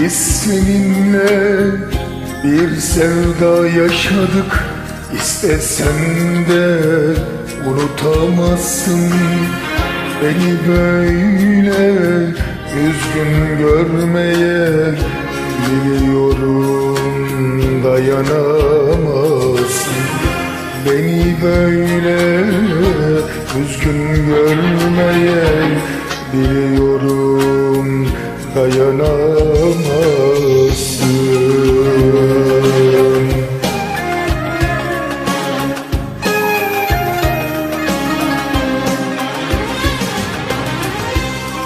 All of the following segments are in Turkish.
Biz seninle bir sevda yaşadık. İstesen de unutamazsın. Beni böyle üzgün görmeye Biliyorum. Dayanamazsın. Beni böyle üzgün görmeye Biliyorum dayanamazsın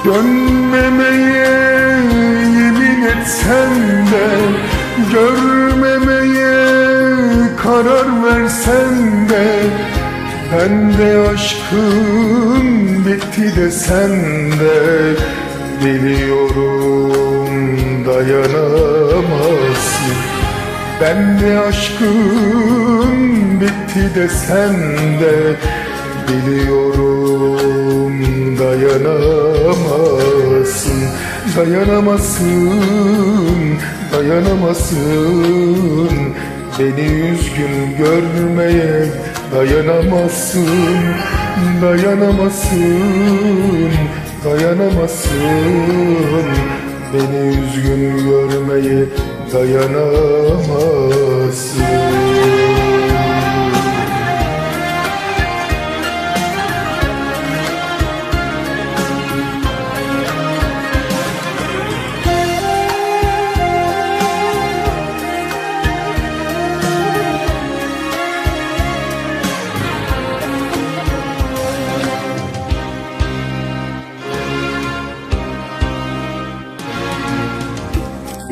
Dönmemeye yemin etsen de Görmemeye karar versen de Ben de aşkım bitti desen de Biliyorum dayanamazsın. Ben de aşkım bitti desen de. Biliyorum dayanamazsın. Dayanamazsın, dayanamazsın. Beni üzgün görmeye dayanamazsın. Dayanamazsın, dayanamazsın. Beni üzgün görmeye dayanamazsın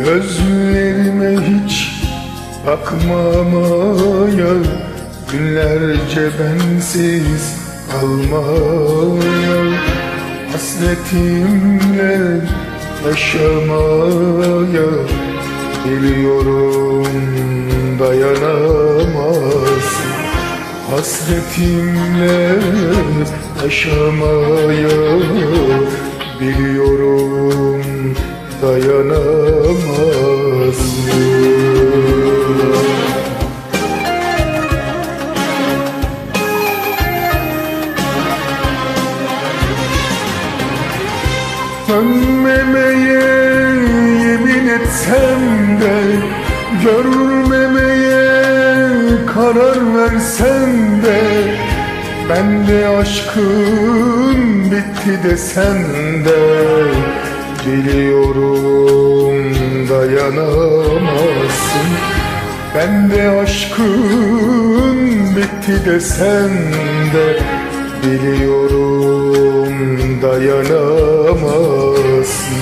Gözlerime hiç bakmamaya Günlerce bensiz kalmaya Hasretimle yaşamaya Biliyorum dayanamazsın Hasretimle yaşamaya Biliyorum dayanamazsın Dönmemeye yemin etsem de Görmemeye karar versen de Ben de aşkım bitti desen de Biliyorum dayanamazsın. Ben de aşkım bitti desen de Biliyorum dayanamazsın.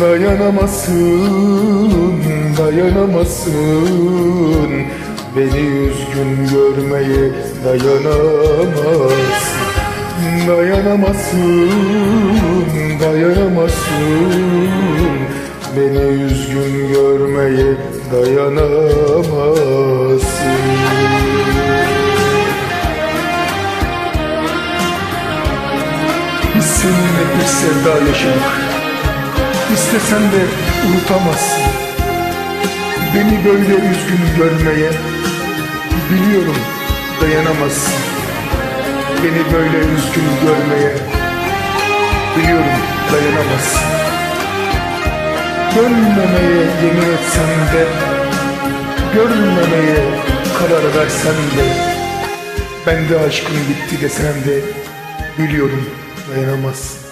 Dayanamazsın, dayanamazsın. Beni üzgün görmeye dayanamazsın. Dayanamazsın, dayanamazsın Beni üzgün görmeye dayanamazsın. Seninle bir sevda yaşadık İstesen de unutamazsın. Beni böyle üzgün görmeye Biliyorum dayanamazsın. Beni böyle üzgün görmeye Biliyorum dayanamazsın Dönmemeye yemin etsem de Görmemeye karar versem de Ben de aşkım bitti desem de Biliyorum dayanamazsın